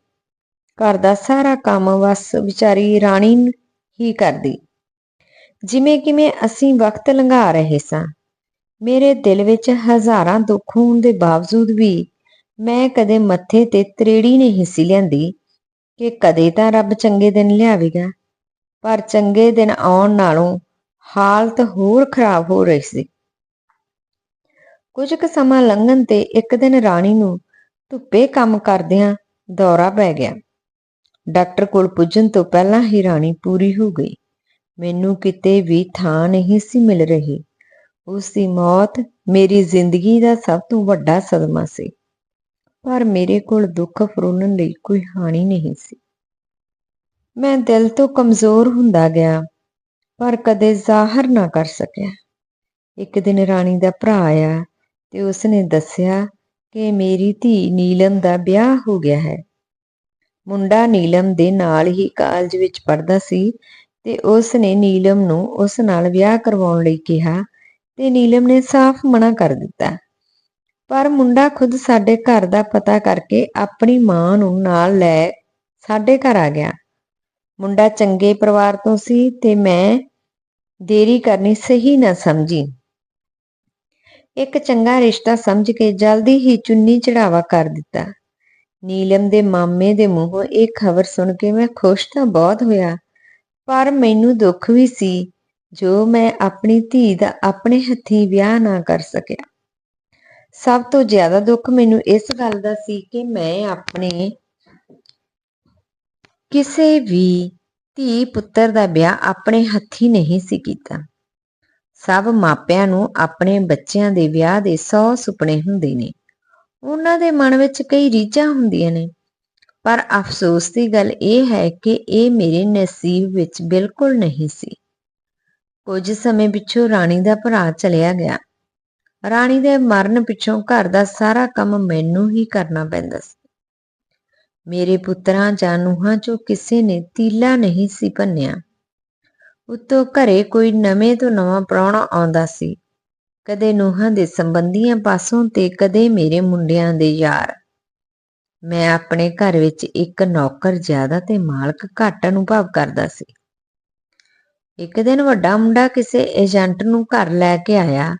ਘਰ ਦਾ ਸਾਰਾ ਕੰਮ ਬਸ ਵਿਚਾਰੀ ਰਾਣੀ ਹੀ ਕਰਦੀ। ਜਿਵੇਂ ਕਿਵੇਂ ਅਸੀਂ ਵਕਤ ਲੰਘਾ ਰਹੇ ਸਾਂ, ਮੇਰੇ ਦਿਲ ਵਿੱਚ ਹਜ਼ਾਰਾਂ ਦੁੱਖ ਹੋਣ ਦੇ ਬਾਵਜੂਦ ਵੀ ਮੈਂ ਕਦੇ ਮੱਥੇ ਤੇ ਤਰੇੜੀ ਨਹੀਂ ਸੀ ਲਿਆਂਦੀ ਕਿ ਕਦੇ ਤਾਂ ਰੱਬ ਚੰਗੇ ਦਿਨ ਲਿਆਵੇਗਾ, ਪਰ ਚੰਗੇ ਦਿਨ ਆਉਣ ਨਾਲੋਂ ਹਾਲਤ ਹੋਰ ਖਰਾਬ ਹੋ ਰਹੀ ਸੀ। ਕੁਝ ਕੁ ਸਮਾਂ ਲੰਘਣ ਤੇ ਇੱਕ ਦਿਨ ਰਾਣੀ ਨੂੰ ਧੁੱਪੇ ਕੰਮ ਕਰਦਿਆਂ ਦੌਰਾ ਪੈ ਗਿਆ। ਡਾਕਟਰ ਕੋਲ ਪੁੱਜਣ ਤੋਂ ਪਹਿਲਾਂ ਹੀ ਰਾਣੀ ਪੂਰੀ ਹੋ ਗਈ। ਮੈਨੂੰ ਕਿਤੇ ਵੀ ਥਾਂ ਨਹੀਂ ਸੀ ਮਿਲ ਰਹੀ। ਉਸ ਦੀ ਮੌਤ ਮੇਰੀ ਜ਼ਿੰਦਗੀ ਦਾ ਸਭ ਤੋਂ ਵੱਡਾ ਸਦਮਾ ਸੀ। ਪਰ ਮੇਰੇ ਕੋਲ ਦੁੱਖ ਫਰੋਲਣ ਲਈ ਕੋਈ ਹਾਨੀ ਨਹੀਂ ਸੀ। ਮੈਂ ਦਿਲ ਤੋਂ ਕਮਜ਼ੋਰ ਹੁੰਦਾ ਗਿਆ। ਪਰ ਕਦੇ ਜ਼ਾਹਰ ਨਾ ਕਰ ਸਕਿਆ। ਇੱਕ ਦਿਨ ਰਾਣੀ ਦਾ ਭਰਾ ਆਇਆ ਤੇ ਉਸਨੇ ਦੱਸਿਆ ਕਿ ਮੇਰੀ ਧੀ ਨੀਲਮ ਦਾ ਵਿਆਹ ਹੋ ਗਿਆ ਹੈ। ਮੁੰਡਾ ਨੀਲਮ ਦੇ ਨਾਲ ਹੀ ਕਾਲਜ ਵਿੱਚ ਪੜ੍ਹਦਾ ਸੀ ਤੇ ਉਸ ਨੇ ਨੀਲਮ ਨੂੰ ਉਸ ਨਾਲ ਵਿਆਹ ਕਰਵਾਉਣ ਲਈ ਕਿਹਾ ਤੇ ਨੀਲਮ ਨੇ ਸਾਫ਼ ਮਨਾ ਕਰ ਦਿੱਤਾ। ਪਰ ਮੁੰਡਾ ਖੁਦ ਸਾਡੇ ਘਰ ਦਾ ਪਤਾ ਕਰਕੇ ਆਪਣੀ ਮਾਂ ਨੂੰ ਨਾਲ ਲੈ ਸਾਡੇ ਘਰ ਆ ਗਿਆ। ਮੁੰਡਾ ਚੰਗੇ ਪਰਿਵਾਰ ਤੋਂ ਸੀ ਤੇ ਮੈਂ ਦੇਰੀ ਕਰਨੀ ਸਹੀ ਨਾ ਸਮਝੀ। ਇੱਕ ਚੰਗਾ ਰਿਸ਼ਤਾ ਸਮਝ ਕੇ ਜਲਦੀ ਹੀ ਚੁੰਨੀ ਚੜਾਵਾ ਕਰ ਦਿੱਤਾ। ਨੀਲਮ ਦੇ ਮਾਮੇ ਦੇ ਮੂੰਹੋਂ ਇਹ ਖਬਰ ਸੁਣ ਕੇ ਮੈਂ ਖੁਸ਼ ਤਾਂ ਬਹੁਤ ਹੋਇਆ, ਪਰ ਮੈਨੂੰ ਦੁੱਖ ਵੀ ਸੀ ਜੋ ਮੈਂ ਆਪਣੀ ਧੀ ਦਾ ਆਪਣੇ ਹੱਥੀਂ ਵਿਆਹ ਨਾ ਕਰ ਸਕਿਆ। ਸਭ ਤੋਂ ਜ਼ਿਆਦਾ ਦੁੱਖ ਮੈਨੂੰ ਇਸ ਗੱਲ ਦਾ ਸੀ ਕਿ ਮੈਂ ਆਪਣੇ ਕਿਸੇ ਵੀ ਧੀ ਪੁੱਤਰ ਦਾ ਵਿਆਹ ਆਪਣੇ ਹੱਥੀਂ ਨਹੀਂ ਸੀ ਕੀਤਾ। ਸਭ ਮਾਪਿਆਂ ਨੂੰ ਆਪਣੇ ਬੱਚਿਆਂ ਦੇ ਵਿਆਹ ਦੇ 100 ਸੁਪਨੇ ਹੁੰਦੇ ਨੇ। ਉਹਨਾਂ ਦੇ ਮਨ ਵਿੱਚ ਕਈ ਰੀਝਾਂ ਹੁੰਦੀਆਂ ਨੇ। ਪਰ ਅਫਸੋਸ ਦੀ ਗੱਲ ਇਹ ਹੈ ਕਿ ਇਹ ਮੇਰੇ ਨਸੀਬ ਵਿੱਚ ਬਿਲਕੁਲ ਨਹੀਂ ਸੀ। ਕੁਝ ਸਮੇਂ ਪਿੱਛੋਂ ਰਾਣੀ ਦਾ ਭਰਾ ਚਲਿਆ ਗਿਆ। ਰਾਣੀ ਦੇ ਮਰਨ ਪਿੱਛੋਂ ਘਰ ਦਾ ਸਾਰਾ ਕੰਮ ਮੈਨੂੰ ਹੀ ਕਰਨਾ ਪੈਂਦਾ ਸੀ। ਮੇਰੇ ਪੁੱਤਰਾਂ ਜਾਂ ਨੂੰਹਾਂ ਚੋਂ ਕਿਸੇ ਨੇ ਤੀਲਾ ਨਹੀਂ ਸੀ ਭੰਨਿਆ। ਉਤੋਂ ਘਰੇ ਕੋਈ ਨਵੇਂ ਤੋਂ ਨਵਾਂ ਪ੍ਰਾਹੁਣਾ ਆਉਂਦਾ ਸੀ। ਕਦੇ ਨੂਹਾਂ ਦੇ ਸੰਬੰਧੀਆਂ ਪਾਸੋਂ ਤੇ ਕਦੇ ਮੇਰੇ ਮੁੰਡਿਆਂ ਦੇ ਯਾਰ। ਮੈਂ ਆਪਣੇ ਘਰ ਵਿੱਚ ਇੱਕ ਨੌਕਰ ਜ਼ਿਆਦਾ ਤੇ ਮਾਲਕ ਘੱਟ ਅਨੁਭਵ ਕਰਦਾ ਸੀ। ਇੱਕ ਦਿਨ ਵੱਡਾ ਮੁੰਡਾ ਕਿਸੇ ਏਜੰਟ ਨੂੰ ਘਰ ਲੈ ਕੇ ਆਇਆ।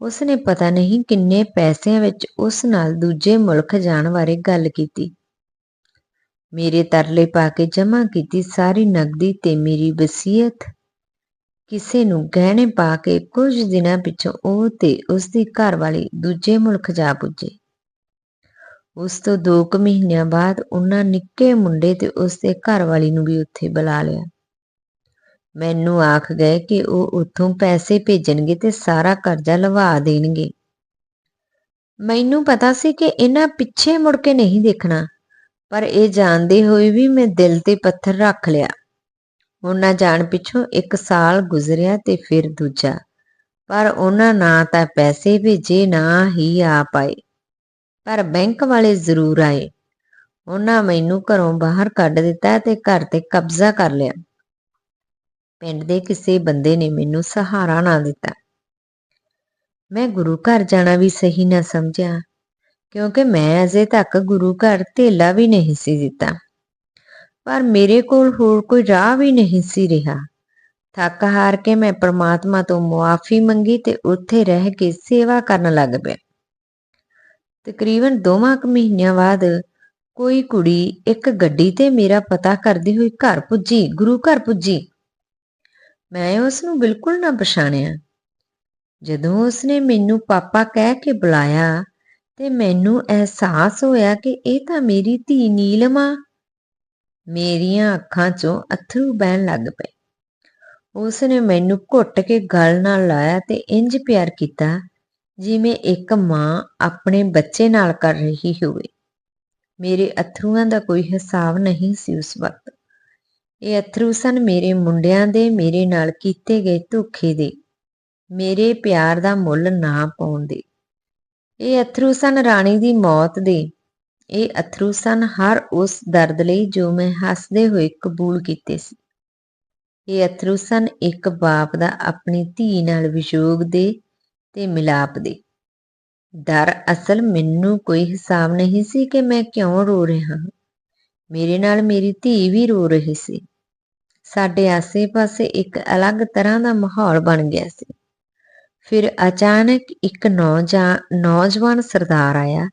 ਉਸ ਨੇ ਪਤਾ ਨਹੀਂ ਕਿੰਨੇ ਪੈਸਿਆਂ ਵਿੱਚ ਉਸ ਨਾਲ ਦੂਜੇ ਮੁਲਕ ਜਾਣ ਬਾਰੇ ਗੱਲ ਕੀਤੀ। ਮੇਰੇ ਤਰਲੇ ਪਾ ਕੇ ਜਮ੍ਹਾਂ ਕੀਤੀ ਸਾਰੀ ਨਗਦੀ ਤੇ ਮੇਰੀ ਵਸੀਅਤ। ਕਿਸੇ ਨੂੰ ਗਹਿਣੇ ਪਾ ਕੇ ਕੁਝ ਦਿਨਾਂ ਪਿੱਛੋਂ ਉਹ ਤੇ ਉਸ ਦੀ ਘਰਵਾਲੀ ਦੂਜੇ ਮੁਲਕ ਜਾ ਪੁੱਜੇ। ਉਸ ਤੋਂ 2 ਕੁ ਮਹੀਨਿਆਂ ਬਾਅਦ ਉਹਨਾਂ ਨਿੱਕੇ ਮੁੰਡੇ ਤੇ ਉਸ ਦੇ ਘਰਵਾਲੀ ਨੂੰ ਵੀ ਉੱਥੇ ਬੁਲਾ ਲਿਆ। ਮੈਨੂੰ ਆਖ ਗਏ ਕਿ ਉਹ ਉੱਥੋਂ ਪੈਸੇ ਭੇਜਣਗੇ ਤੇ ਸਾਰਾ ਕਰਜ਼ਾ ਲਵਾ ਦੇਣਗੇ। ਮੈਨੂੰ ਪਤਾ ਸੀ ਕਿ ਇਹਨਾਂ ਪਿੱਛੇ ਮੁੜ ਕੇ ਨਹੀਂ ਦੇਖਣਾ। ਪਰ ਇਹ ਜਾਣਦੇ ਹੋਏ ਵੀ ਮੈਂ ਦਿਲ ਤੇ ਪੱਥਰ ਰੱਖ ਲਿਆ। ਉਹਨਾਂ ਜਾਣ ਪਿੱਛੋਂ ਇੱਕ ਸਾਲ ਗੁਜ਼ਰਿਆ ਤੇ ਫਿਰ ਦੂਜਾ। ਪਰ ਉਹਨਾਂ ਨਾ ਤਾਂ ਪੈਸੇ ਭੇਜੇ, ਨਾ ਹੀ ਆ ਪਾਏ ਪਰ ਬੈਂਕ ਵਾਲੇ ਜ਼ਰੂਰ ਆਏ। ਉਹਨਾਂ ਮੈਨੂੰ ਘਰੋਂ ਬਾਹਰ ਕੱਢ ਦਿੱਤਾ ਤੇ ਘਰ ਤੇ ਕਬਜ਼ਾ ਕਰ ਲਿਆ। ਪਿੰਡ ਦੇ ਕਿਸੇ ਬੰਦੇ ਨੇ ਮੈਨੂੰ ਸਹਾਰਾ ਨਾ ਦਿੱਤਾ। ਮੈਂ ਗੁਰੂ ਘਰ ਜਾਣਾ ਵੀ ਸਹੀ ਨਾ ਸਮਝਿਆ। ਕਿਉਂਕਿ ਮੈਂ ਅਜੇ ਤੱਕ ਗੁਰੂ ਘਰ ਧੇਲਾ ਵੀ ਨਹੀਂ ਸੀ ਦਿੱਤਾ। ਪਰ ਮੇਰੇ ਕੋਲ ਹੋਰ ਕੋਈ ਰਾਹ ਵੀ ਨਹੀਂ ਸੀ ਰਿਹਾ। ਥੱਕ ਹਾਰ ਕੇ ਮੈਂ ਪ੍ਰਮਾਤਮਾ ਤੋਂ ਮੁਆਫੀ ਮੰਗੀ ਤੇ ਉੱਥੇ ਰਹਿ ਕੇ ਸੇਵਾ ਕਰਨ ਲੱਗ ਪਿਆ। ਤਕਰੀਬਨ ਦੋਵਾਂ ਕੁ ਮਹੀਨਿਆਂ ਬਾਅਦ ਕੋਈ ਕੁੜੀ ਇੱਕ ਗੱਡੀ ਤੇ ਮੇਰਾ ਪਤਾ ਕਰਦੀ ਹੋਈ ਘਰ ਪੁੱਜੀ, ਗੁਰੂ ਘਰ ਪੁੱਜੀ। ਮੈਂ ਉਸ ਨੂੰ ਬਿਲਕੁਲ ਨਾ ਪਛਾਣਿਆ। ਜਦੋਂ ਉਸਨੇ ਮੈਨੂੰ ਪਾਪਾ ਕਹਿ ਕੇ ਬੁਲਾਇਆ ਤੇ ਮੈਨੂੰ ਅਹਿਸਾਸ ਹੋਇਆ ਕਿ ਇਹ ਤਾਂ ਮੇਰੀ ਧੀ ਨੀਲਮ ਆ। ਮੇਰੀਆਂ ਅੱਖਾਂ 'ਚੋਂ ਅਥਰੂ ਬਹਿਣ ਲੱਗ ਪਏ। ਉਸਨੇ ਮੈਨੂੰ ਘੁੱਟ ਕੇ ਗਲ ਨਾਲ ਲਾਇਆ ਤੇ ਇੰਜ ਪਿਆਰ ਕੀਤਾ ਜਿਵੇਂ ਇੱਕ ਮਾਂ ਆਪਣੇ ਬੱਚੇ ਨਾਲ ਕਰ ਰਹੀ ਹੋਵੇ। ਮੇਰੇ ਅਥਰੂਆਂ ਦਾ ਕੋਈ ਹਿਸਾਬ ਨਹੀਂ ਸੀ ਉਸ ਵਕਤ। ਇਹ ਅਥਰੂ ਸਨ ਮੇਰੇ ਮੁੰਡਿਆਂ ਦੇ, ਮੇਰੇ ਨਾਲ ਕੀਤੇ ਗਏ ਧੋਖੇ ਦੇ। ਮੇਰੇ ਪਿਆਰ ਦਾ ਮੁੱਲ ਨਾ ਪਾਉਣ ਦੇ। ਇਹ ਅਥਰੂ ਸਨ ਰਾਣੀ ਦੀ ਮੌਤ ਦੇ। ਇਹ ਅਥਰੂ ਸਨ ਹਰ ਉਸ ਦਰਦ ਲਈ ਜੋ ਮੈਂ ਹੱਸਦੇ ਹੋਏ ਕਬੂਲ ਕੀਤੇ ਸੀ। ਇਹ ਅਥਰੂ ਸਨ ਇੱਕ ਬਾਪ ਦਾ ਆਪਣੀ ਧੀ ਨਾਲ ਵਿਯੋਗ ਦੇ ਤੇ ਮਿਲਾਪ ਦੇ। ਦਰ ਅਸਲ ਮੈਨੂੰ ਕੋਈ ਹਿਸਾਬ ਨਹੀਂ ਸੀ ਕਿ ਮੈਂ ਕਿਉਂ ਰੋ ਰਿਹਾ ਹਾਂ। ਮੇਰੇ ਨਾਲ ਮੇਰੀ ਧੀ ਵੀ ਰੋ ਰਹੀ ਸੀ। ਸਾਡੇ ਆਸੇ-ਪਾਸੇ ਇੱਕ ਅਲੱਗ ਤਰ੍ਹਾਂ ਦਾ ਮਾਹੌਲ ਬਣ ਗਿਆ ਸੀ। ਫਿਰ ਅਚਾਨਕ ਇੱਕ ਨੌਜਵਾਨ ਸਰਦਾਰ ਆਇਆ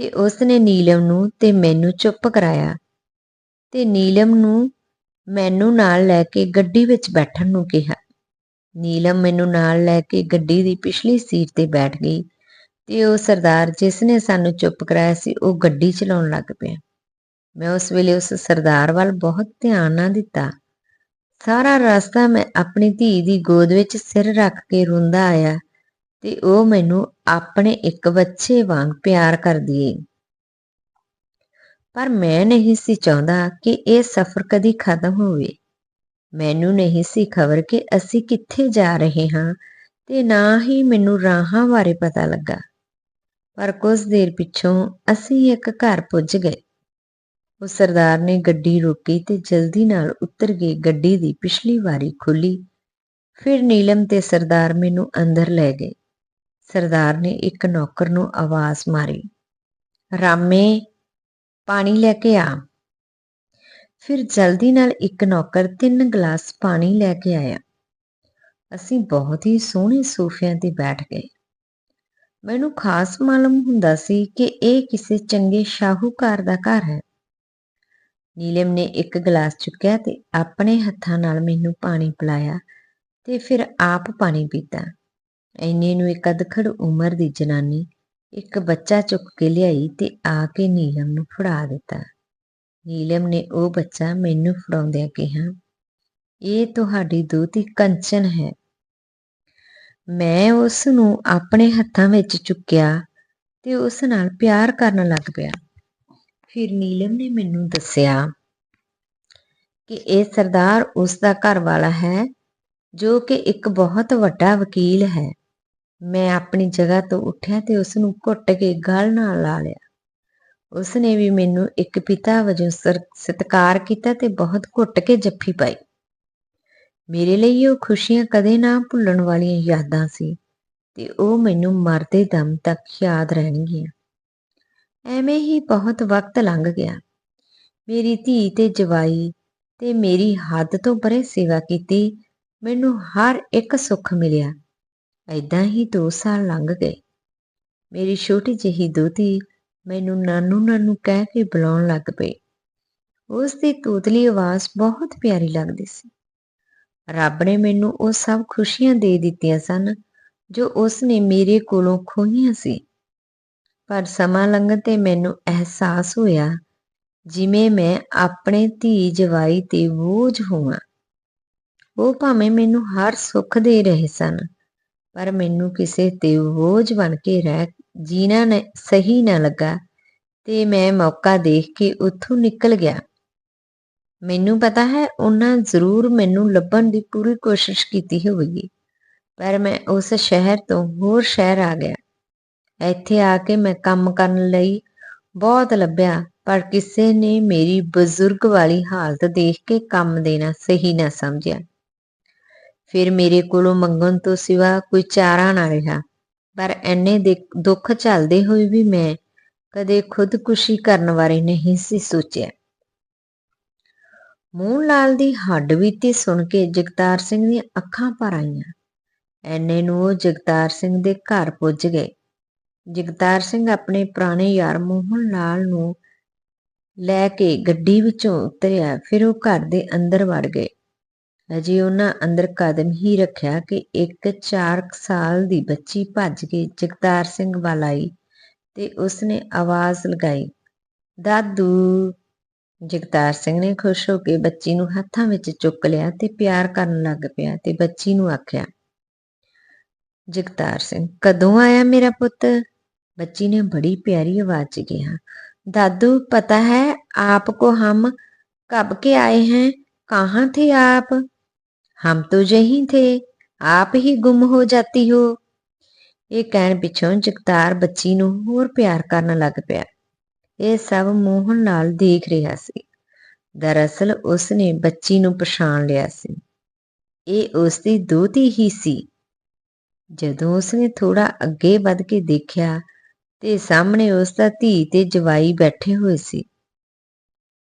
ਤੇ ਉਸ ਨੇ ਨੀਲਮ ਨੂੰ ਤੇ ਮੈਨੂੰ ਚੁੱਪ ਕਰਾਇਆ ਤੇ ਨੀਲਮ ਨੂੰ ਮੈਨੂੰ ਨਾਲ ਲੈ ਕੇ ਗੱਡੀ ਵਿੱਚ ਬੈਠਣ ਨੂੰ ਕਿਹਾ। ਨੀਲਮ ਮੈਨੂੰ ਨਾਲ ਲੈ ਕੇ ਗੱਡੀ ਦੀ ਪਿਛਲੀ ਸੀਟ ਤੇ ਬੈਠ ਗਈ ਤੇ ਉਹ ਸਰਦਾਰ ਜਿਸ ਨੇ ਸਾਨੂੰ ਚੁੱਪ ਕਰਾਇਆ ਸੀ ਉਹ ਗੱਡੀ ਚਲਾਉਣ ਲੱਗ ਪਿਆ। ਮੈਂ ਉਸ ਵੇਲੇ ਉਸ ਸਰਦਾਰ ਵੱਲ ਬਹੁਤ ਧਿਆਨ ਨਾ ਦਿੱਤਾ ਸਾਰਾ ਰਸਤਾ ਮੈਂ ਆਪਣੀ ਧੀ ਦੀ ਗੋਦ ਵਿੱਚ ਸਿਰ ਰੱਖ ਕੇ ਰੋਂਦਾ ਆਇਆ ਤੇ ਉਹ ਮੈਨੂੰ ਆਪਣੇ ਇੱਕ ਬੱਚੇ ਵਾਂਗ ਪਿਆਰ ਕਰਦੀ ਏ ਪਰ ਮੈਂ ਨਹੀਂ ਸੀ ਚਾਹੁੰਦਾ ਕਿ ਇਹ ਸਫ਼ਰ ਕਦੀ ਖਤਮ ਹੋਵੇ। ਮੈਨੂੰ ਨਹੀਂ ਸੀ ਖਬਰ ਕਿ ਅਸੀਂ ਕਿੱਥੇ ਜਾ ਰਹੇ ਹਾਂ ਤੇ ਨਾ ਹੀ ਮੈਨੂੰ ਰਾਹਾਂ ਬਾਰੇ ਪਤਾ ਲੱਗਾ। ਪਰ ਕੁਝ ਦੇਰ ਪਿੱਛੋਂ ਅਸੀਂ ਇੱਕ ਘਰ ਪੁੱਜ ਗਏ। ਉਹ ਸਰਦਾਰ ਨੇ ਗੱਡੀ ਰੋਕੀ ਤੇ ਜਲਦੀ ਨਾਲ ਉਤਰ ਕੇ ਗੱਡੀ ਦੀ ਪਿਛਲੀ ਵਾਰੀ ਖੁੱਲੀ ਫਿਰ ਨੀਲਮ ਤੇ ਸਰਦਾਰ ਮੈਨੂੰ ਅੰਦਰ ਲੈ ਗਏ। ਸਰਦਾਰ ਨੇ ਇੱਕ ਨੌਕਰ ਨੂੰ ਆਵਾਜ਼ ਮਾਰੀ, ਰਾਮੇ, ਪਾਣੀ ਲੈ ਕੇ ਆ। ਫਿਰ ਜਲਦੀ ਨਾਲ ਇੱਕ ਨੌਕਰ ਤਿੰਨ ਗਲਾਸ ਪਾਣੀ ਲੈ ਕੇ ਆਇਆ। ਅਸੀਂ ਬਹੁਤ ਹੀ ਸੋਹਣੇ ਸੋਫਿਆਂ ਤੇ ਬੈਠ ਗਏ। ਮੈਨੂੰ ਖਾਸ ਮਾਲੂਮ ਹੁੰਦਾ ਸੀ ਕਿ ਇਹ ਕਿਸੇ ਚੰਗੇ ਸ਼ਾਹੂਕਾਰ ਦਾ ਘਰ ਹੈ। ਨੀਲਮ ਨੇ ਇੱਕ ਗਲਾਸ ਚੁੱਕਿਆ ਤੇ ਆਪਣੇ ਹੱਥਾਂ ਨਾਲ ਮੈਨੂੰ ਪਾਣੀ ਪਿਲਾਇਆ ਤੇ ਫਿਰ ਆਪ ਪਾਣੀ ਪੀਤਾ। ਐਨੇ ਨੂੰ ਇੱਕ ਅਧਖੜ ਉਮਰ ਦੀ ਜਨਾਨੀ ਇੱਕ ਬੱਚਾ ਚੁੱਕ ਕੇ ਲਿਆਈ ਤੇ ਆ ਕੇ ਨੀਲਮ ਨੂੰ ਫੜਾ ਦਿੱਤਾ। ਨੀਲਮ ਨੇ ਉਹ ਬੱਚਾ ਮੈਨੂੰ ਫੜਾਉਂਦਿਆਂ ਕਿਹਾ, ਇਹ ਤੁਹਾਡੀ ਦੋਤੀ ਕੰਚਨ ਹੈ। ਮੈਂ ਉਸ ਨੂੰ ਆਪਣੇ ਹੱਥਾਂ ਵਿੱਚ ਚੁੱਕਿਆ ਤੇ ਉਸ ਨਾਲ ਪਿਆਰ ਕਰਨ ਲੱਗ ਪਿਆ। ਫਿਰ ਨੀਲਮ ਨੇ ਮੈਨੂੰ ਦੱਸਿਆ ਕਿ ਇਹ ਸਰਦਾਰ ਉਸ ਦਾ ਘਰ ਵਾਲਾ ਹੈ, ਜੋ ਕਿ ਇੱਕ ਬਹੁਤ ਵੱਡਾ ਵਕੀਲ ਹੈ। ਮੈਂ ਆਪਣੀ ਜਗ੍ਹਾ ਤੋਂ ਉੱਠਿਆ ਤੇ ਉਸ ਨੂੰ ਘੁੱਟ ਕੇ ਗਲ ਨਾਲ ਲਾ ਲਿਆ। ਉਸ ਨੇ ਵੀ ਮੈਨੂੰ ਇੱਕ ਪਿਤਾ ਵਜੋਂ ਸਤਿਕਾਰ ਕੀਤਾ ਤੇ ਬਹੁਤ ਘੁੱਟ ਕੇ ਜੱਫੀ ਪਾਈ। ਮੇਰੇ ਲਈ ਉਹ ਖੁਸ਼ੀਆਂ ਕਦੇ ਨਾ ਭੁੱਲਣ ਵਾਲੀਆਂ ਯਾਦਾਂ ਸੀ ਤੇ ਉਹ ਮੈਨੂੰ ਮਰਦੇ ਦਮ ਤੱਕ ਯਾਦ ਰਹਿਣਗੀਆਂ। ਐਵੇਂ ਹੀ ਬਹੁਤ ਵਕਤ ਲੰਘ ਗਿਆ। ਮੇਰੀ ਧੀ ਤੇ ਜਵਾਈ ਤੇ ਮੇਰੀ ਹੱਦ ਤੋਂ ਪਰੇ ਸੇਵਾ ਕੀਤੀ, ਮੈਨੂੰ ਹਰ ਇੱਕ ਸੁੱਖ ਮਿਲਿਆ। ਐਦਾਂ ਹੀ 2 ਸਾਲ ਲੰਘ ਗਏ। ਮੇਰੀ ਛੋਟੀ ਜਿਹੀ ਦੋਤੀ ਮੈਨੂੰ ਨਾਨੂ ਨਾਨੂ ਕਹਿ ਕੇ ਬੁਲਾਉਣ ਲੱਗ ਪਈ। ਉਸ ਦੀ ਤੋਤਲੀ ਆਵਾਜ਼ ਬਹੁਤ ਪਿਆਰੀ ਲੱਗਦੀ ਸੀ। ਰੱਬ ਨੇ ਮੈਨੂੰ ਉਹ ਸਭ ਖੁਸ਼ੀਆਂ ਦੇ ਦਿੱਤੀਆਂ ਸਨ ਜੋ ਉਸ ਨੇ ਮੇਰੇ ਕੋਲੋਂ ਖੋਹੀਆਂ ਸੀ। ਪਰ ਸਮਾਂ ਲੰਘਣ ਤੇ ਮੈਨੂੰ ਅਹਿਸਾਸ ਹੋਇਆ, ਜਿਵੇਂ ਮੈਂ ਆਪਣੇ ਧੀ ਜਵਾਈ ਤੇ ਬੋਝ ਹੋਵਾਂ। ਉਹ ਭਾਵੇਂ ਮੈਨੂੰ ਹਰ ਸੁੱਖ ਦੇ ਰਹੇ ਸਨ, ਪਰ ਮੈਨੂੰ ਕਿਸੇ ਤੇ ਬੋਝ ਬਣ ਕੇ ਰਹਿ ਜੀਣਾ ਨੇ, ਸਹੀ ਨਾ ਲੱਗਾ ਤੇ ਮੈਂ ਮੌਕਾ ਦੇਖ ਕੇ ਉੱਥੋਂ ਨਿਕਲ ਗਿਆ। ਮੈਨੂੰ ਪਤਾ ਹੈ ਉਹਨਾਂ ਜ਼ਰੂਰ ਮੈਨੂੰ ਲੱਭਣ ਦੀ ਪੂਰੀ ਕੋਸ਼ਿਸ਼ ਕੀਤੀ ਹੋਵੇਗੀ, ਪਰ ਮੈਂ ਉਸ ਸ਼ਹਿਰ ਤੋਂ ਹੋਰ ਸ਼ਹਿਰ ਆ ਗਿਆ। ਇੱਥੇ ਆ ਕੇ ਮੈਂ ਕੰਮ ਕਰਨ ਲਈ ਬਹੁਤ ਲੱਭਿਆ, ਪਰ ਕਿਸੇ ਨੇ ਮੇਰੀ ਬਜ਼ੁਰਗ ਵਾਲੀ ਹਾਲਤ ਦੇਖ ਕੇ ਕੰਮ ਦੇਣਾ ਸਹੀ ਨਾ ਸਮਝਿਆ। ਫਿਰ ਮੇਰੇ ਕੋਲੋਂ ਮੰਗਣ ਤੋਂ ਸਿਵਾ ਕੋਈ ਚਾਰਾ ਨਾ ਰਿਹਾ। ਪਰ ਐਨੇ ਦੁੱਖ ਝੱਲਦੇ ਹੋਏ ਵੀ ਮੈਂ ਕਦੇ ਖੁਦਕੁਸ਼ੀ ਕਰਨ ਬਾਰੇ ਨਹੀਂ ਸੀ ਸੋਚਿਆ। ਮੂੰਹ ਲਾਲ ਦੀ ਹੱਡ ਬੀਤੀ ਸੁਣ ਕੇ ਜਗਤਾਰ ਸਿੰਘ ਦੀਆਂ ਅੱਖਾਂ ਭਰ ਆਈਆਂ। ਐਨੇ ਨੂੰ ਉਹ ਜਗਤਾਰ ਸਿੰਘ ਦੇ ਘਰ ਪੁੱਜ ਗਏ। ਜਗਤਾਰ ਸਿੰਘ ਆਪਣੇ ਪੁਰਾਣੇ ਯਾਰ ਮੋਹਨ ਲਾਲ ਨੂੰ ਲੈ ਕੇ ਗੱਡੀ ਵਿੱਚੋਂ ਉਤਰਿਆ, ਫਿਰ ਉਹ ਘਰ ਦੇ ਅੰਦਰ ਵੜ ਗਏ। ਅਜੇ ਉਹਨਾਂ ਅੰਦਰ ਕਦਮ ਹੀ ਰੱਖਿਆ ਕਿ ਇੱਕ 4 ਸਾਲ ਦੀ ਬੱਚੀ ਭੱਜ ਕੇ ਜਗਤਾਰ ਸਿੰਘ ਵੱਲ ਆਈ ਤੇ ਉਸਨੇ ਆਵਾਜ਼ ਲਗਾਈ, ਦਾਦੂ। ਜਗਤਾਰ ਸਿੰਘ ਨੇ ਖੁਸ਼ ਹੋ ਕੇ ਬੱਚੀ ਨੂੰ ਹੱਥਾਂ ਵਿੱਚ ਚੁੱਕ ਲਿਆ ਤੇ ਪਿਆਰ ਕਰਨ ਲੱਗ ਪਿਆ ਤੇ ਬੱਚੀ ਨੂੰ ਆਖਿਆ, ਜਗਤਾਰ ਸਿੰਘ, ਕਦੋਂ ਆਇਆ ਮੇਰਾ ਪੁੱਤ? ਬੱਚੀ ਨੇ ਬੜੀ ਪਿਆਰੀ ਆਵਾਜ਼ 'ਚ ਕਿਹਾ ਦਾਦੂ ਪਤਾ ਹੈ ਆਪ ਕੋ ਹਮ ਕਬ ਕੇ ਆਏ हैं कहाँ थे आप हम तो यही थे ਆਪ ਹੀ ਗੁੰਮ ਹੋ ਜਾਤੀ ਹੋ ਇਹ ਕਹਿਣ ਪਿੱਛੋਂ ਜਗਤਾਰ ਬੱਚੀ ਨੂੰ ਹੋਰ ਪਿਆਰ ਕਰਨ ਲੱਗ ਪਿਆ ਇਹ ਸਭ ਮੋਹਨ ਲਾਲ ਦੇਖ ਰਿਹਾ ਸੀ ਦਰਅਸਲ ਉਸ ਨੇ ਬੱਚੀ ਨੂੰ ਪਛਾਣ ਲਿਆ ਸੀ ਇਹ ਉਸ ਦੀ ਦੋਤੀ ਹੀ ਸੀ ਜਦੋਂ ਉਸ ਨੇ ਥੋੜਾ ਅੱਗੇ ਵੱਧ ਕੇ ਦੇਖਿਆ ਤੇ ਸਾਹਮਣੇ ਉਸ ਦਾ ਧੀ ਤੇ ਜਵਾਈ ਬੈਠੇ ਹੋਏ ਸੀ।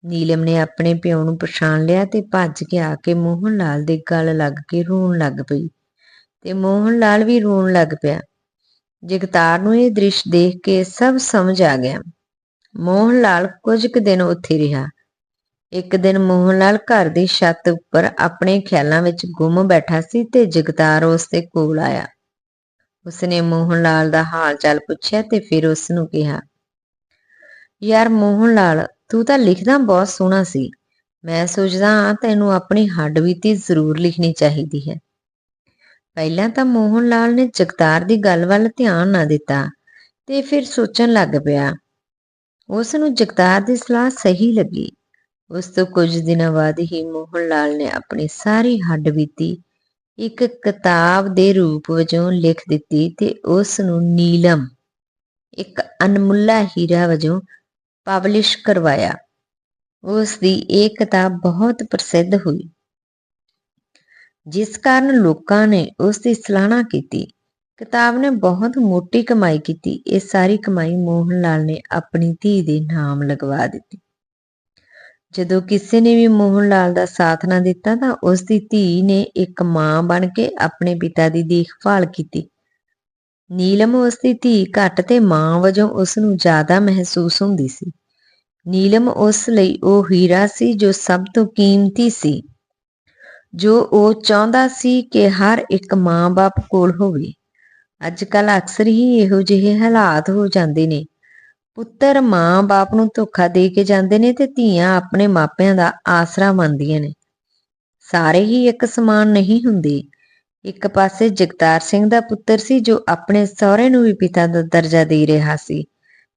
ਨੀਲਮ ਨੇ ਆਪਣੇ ਪਿਓ ਨੂੰ ਪਛਾਣ ਲਿਆ ਤੇ ਭੱਜ ਕੇ ਆ ਕੇ ਮੋਹਨ ਲਾਲ ਦੇ ਗਲ ਲੱਗ ਕੇ ਰੋਣ ਲੱਗ ਪਈ ਤੇ ਮੋਹਨ ਲਾਲ ਵੀ ਰੋਣ ਲੱਗ ਪਿਆ। ਜਗਤਾਰ ਨੂੰ ਇਹ ਦ੍ਰਿਸ਼ ਦੇਖ ਕੇ ਸਭ ਸਮਝ ਆ ਗਿਆ। ਮੋਹਨ ਲਾਲ ਕੁਝ ਕੁ ਦਿਨ ਉੱਥੇ ਰਿਹਾ। ਇੱਕ ਦਿਨ ਮੋਹਨ ਲਾਲ ਘਰ ਦੀ ਛੱਤ ਉੱਪਰ ਆਪਣੇ ਖਿਆਲਾਂ ਵਿੱਚ ਗੁੰਮ ਬੈਠਾ ਸੀ ਤੇ ਜਗਤਾਰ ਉਸ ਦੇ ਕੋਲ ਆਇਆ। ਉਸਨੇ ਮੋਹਨ ਲਾਲ ਦਾ ਹਾਲ ਚਾਲ ਪੁੱਛਿਆ ਤੇ ਫਿਰ ਉਸ ਨੂੰ ਕਿਹਾ, ਯਾਰ ਮੋਹਨ ਲਾਲ, ਤੂੰ ਤਾਂ ਲਿਖਦਾ ਬਹੁਤ ਸੋਹਣਾ ਸੀ। ਮੈਂ ਸੋਚਦਾ ਹਾਂ ਤੈਨੂੰ ਆਪਣੀ ਹੱਡ ਬੀਤੀ ਜ਼ਰੂਰ ਲਿਖਣੀ ਚਾਹੀਦੀ ਹੈ। ਪਹਿਲਾਂ ਤਾਂ ਮੋਹਨ ਲਾਲ ਨੇ ਜਗਤਾਰ ਦੀ ਗੱਲ ਵੱਲ ਧਿਆਨ ਨਾ ਦਿੱਤਾ ਤੇ ਫਿਰ ਸੋਚਣ ਲੱਗ ਪਿਆ। ਉਸ ਨੂੰ ਜਗਤਾਰ ਦੀ ਸਲਾਹ ਸਹੀ ਲੱਗੀ। ਉਸ ਤੋਂ ਕੁਝ ਦਿਨਾਂ ਬਾਅਦ ਹੀ ਮੋਹਨ ਲਾਲ ਨੇ ਆਪਣੀ ਸਾਰੀ ਹੱਡ ਬੀਤੀ ਇੱਕ ਕਿਤਾਬ ਦੇ ਰੂਪ ਵਜੋਂ ਲਿਖ ਦਿੱਤੀ ਤੇ ਉਸ ਨੂੰ ਨੀਲਮ, ਇੱਕ ਅਨਮੁੱਲਾ ਹੀਰਾ ਵਜੋਂ ਪਬਲਿਸ਼ ਕਰਵਾਇਆ। ਉਸ ਦੀ ਇਹ ਕਿਤਾਬ ਬਹੁਤ ਪ੍ਰਸਿੱਧ ਹੋਈ, ਜਿਸ ਕਾਰਨ ਲੋਕਾਂ ਨੇ ਉਸ ਦੀ ਸਲਾਹਨਾ ਕੀਤੀ। ਕਿਤਾਬ ਨੇ ਬਹੁਤ ਮੋਟੀ ਕਮਾਈ ਕੀਤੀ, ਇਹ ਸਾਰੀ ਕਮਾਈ ਮੋਹਨ ਲਾਲ ਨੇ ਆਪਣੀ ਧੀ ਦੇ ਨਾਮ ਲਗਵਾ ਦਿੱਤੀ। ਜਦੋਂ ਕਿਸੇ ਨੇ ਵੀ ਮੋਹਨ ਲਾਲ ਦਾ ਸਾਥ ਨਾ ਦਿੱਤਾ ਤਾਂ ਉਸ ਦੀ ਧੀ ਨੇ ਇੱਕ ਮਾਂ ਬਣ ਕੇ ਆਪਣੇ ਪਿਤਾ ਦੀ ਦੇਖਭਾਲ ਕੀਤੀ। ਨੀਲਮ ਉਸ ਦੀ ਧੀ ਘੱਟ ਤੇ ਮਾਂ ਵਜੋਂ ਉਸ ਨੂੰ ਜ਼ਿਆਦਾ ਮਹਿਸੂਸ ਹੁੰਦੀ ਸੀ। ਨੀਲਮ ਉਸ ਲਈ ਉਹ ਹੀਰਾ ਸੀ ਜੋ ਸਭ ਤੋਂ ਕੀਮਤੀ ਸੀ, ਜੋ ਉਹ ਚਾਹੁੰਦਾ ਸੀ ਕਿ ਹਰ ਇੱਕ ਮਾਂ-ਬਾਪ ਕੋਲ ਹੋਵੇ। ਅੱਜ ਕੱਲ ਅਕਸਰ ਹੀ ਇਹੋ ਜਿਹੇ ਹਾਲਾਤ ਹੋ ਜਾਂਦੇ ਨੇ। ਪੁੱਤਰ ਮਾਂ-ਬਾਪ ਨੂੰ ਧੋਖਾ ਦੇ ਕੇ ਜਾਂਦੇ ਨੇ ਤੇ ਧੀਆਂ ਆਪਣੇ ਮਾਪਿਆਂ ਦਾ ਆਸਰਾ ਮੰਨਦੀਆਂ ਨੇ। ਸਾਰੇ ਹੀ ਇੱਕ ਸਮਾਨ ਨਹੀਂ ਹੁੰਦੇ। ਇੱਕ ਪਾਸੇ ਜਗਤਾਰ ਸਿੰਘ ਦਾ ਪੁੱਤਰ ਸੀ ਜੋ ਆਪਣੇ ਸਹੁਰੇ ਨੂੰ ਵੀ ਪਿਤਾ ਦਾ ਦਰਜਾ ਦੇ ਰਿਹਾ ਸੀ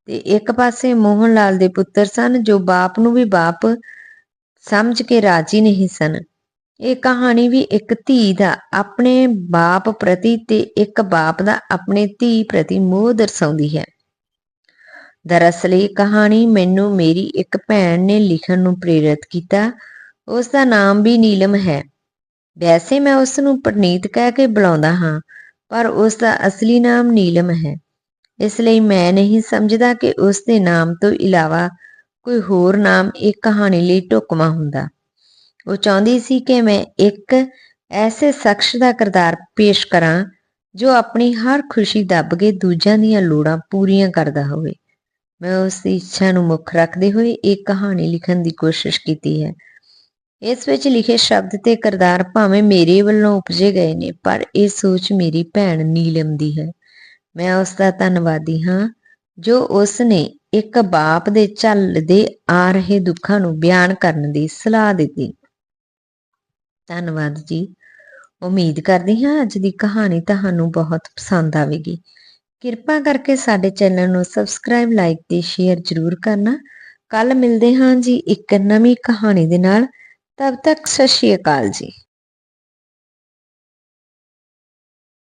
ਤੇ ਇੱਕ ਪਾਸੇ ਮੋਹਨ ਲਾਲ ਦੇ ਪੁੱਤਰ ਸਨ ਜੋ ਬਾਪ ਨੂੰ ਵੀ ਬਾਪ ਸਮਝ ਕੇ ਰਾਜੀ ਨਹੀਂ ਸਨ। ਇਹ ਕਹਾਣੀ ਵੀ ਇੱਕ ਧੀ ਦਾ ਆਪਣੇ ਬਾਪ ਪ੍ਰਤੀ ਤੇ ਇੱਕ ਬਾਪ ਦਾ ਆਪਣੇ ਧੀ ਪ੍ਰਤੀ ਮੋਹ ਦਰਸਾਉਂਦੀ ਹੈ। ਦਰਅਸਲ ਇਹ ਕਹਾਣੀ ਮੈਨੂੰ ਮੇਰੀ ਇੱਕ ਭੈਣ ਨੇ ਲਿਖਣ ਨੂੰ ਪ੍ਰੇਰਿਤ ਕੀਤਾ। ਉਸ ਦਾ ਨਾਮ ਵੀ ਨੀਲਮ ਹੈ। ਵੈਸੇ ਮੈਂ ਉਸ ਨੂੰ ਪ੍ਰਨੀਤ ਕਹਿ ਕੇ ਬੁਲਾਉਂਦਾ ਹਾਂ, ਪਰ ਉਸ ਦਾ ਅਸਲੀ ਨਾਮ ਨੀਲਮ ਹੈ। ਇਸ ਲਈ ਮੈਂ ਨਹੀਂ ਸਮਝਦਾ ਕਿ ਉਸ ਦੇ ਨਾਮ ਤੋਂ ਇਲਾਵਾ ਕੋਈ ਹੋਰ ਨਾਮ ਇਹ ਕਹਾਣੀ ਲਈ ਢੁਕਵਾਂ ਹੁੰਦਾ। ਉਹ ਚਾਹੁੰਦੀ ਸੀ ਕਿ ਮੈਂ ਇੱਕ ਐਸੇ ਸ਼ਖਸ ਦਾ ਕਿਰਦਾਰ ਪੇਸ਼ ਕਰਾਂ, ਜੋ ਆਪਣੀ ਹਰ ਖੁਸ਼ੀ ਦੱਬ ਕੇ ਦੂਜਿਆਂ ਦੀਆਂ ਲੋੜਾਂ ਪੂਰੀਆਂ ਕਰਦਾ ਹੋਵੇ। ਮੈਂ ਉਸ ਦੀ ਇੱਛਾ ਨੂੰ ਮੁੱਖ ਰੱਖਦੇ ਹੋਏ ਇੱਕ ਕਹਾਣੀ ਲਿਖਣ ਦੀ ਕੋਸ਼ਿਸ਼ ਕੀਤੀ ਹੈ। ਇਸ ਵਿੱਚ ਲਿਖੇ ਸ਼ਬਦ ਤੇ ਕਿਰਦਾਰ ਭਾਵੇਂ ਮੇਰੇ ਵੱਲੋਂ ਉਪਜੇ ਗਏ ਨੇ, ਪਰ ਇਹ ਸੋਚ ਮੇਰੀ ਭੈਣ ਨੀਲਮ ਦੀ ਹੈ। ਮੈਂ ਉਸ ਦਾ ਧੰਨਵਾਦੀ ਹਾਂ, ਜੋ ਉਸ ਨੇ ਇੱਕ ਬਾਪ ਦੇ ਝੱਲਦੇ ਆ ਰਹੇ ਦੁੱਖਾਂ ਨੂੰ ਬਿਆਨ ਕਰਨ ਦੀ ਸਲਾਹ ਦਿੱਤੀ। ਧੰਨਵਾਦ ਜੀ। ਉਮੀਦ ਕਰਦੀ ਹਾਂ ਅੱਜ ਦੀ ਕਹਾਣੀ ਤੁਹਾਨੂੰ ਬਹੁਤ ਪਸੰਦ ਆਵੇਗੀ। ਕਿਰਪਾ ਕਰਕੇ ਸਾਡੇ ਚੈਨਲ ਨੂੰ ਸਬਸਕ੍ਰਾਈਬ, ਲਾਈਕ ਤੇ ਸ਼ੇਅਰ ਜ਼ਰੂਰ ਕਰਨਾ। ਕੱਲ ਮਿਲਦੇ ਹਾਂ ਜੀ ਇੱਕ ਨਵੀਂ ਕਹਾਣੀ ਦੇ ਨਾਲ। ਤਬ ਤੱਕ ਸਤਿ ਸ਼੍ਰੀ ਅਕਾਲ ਜੀ।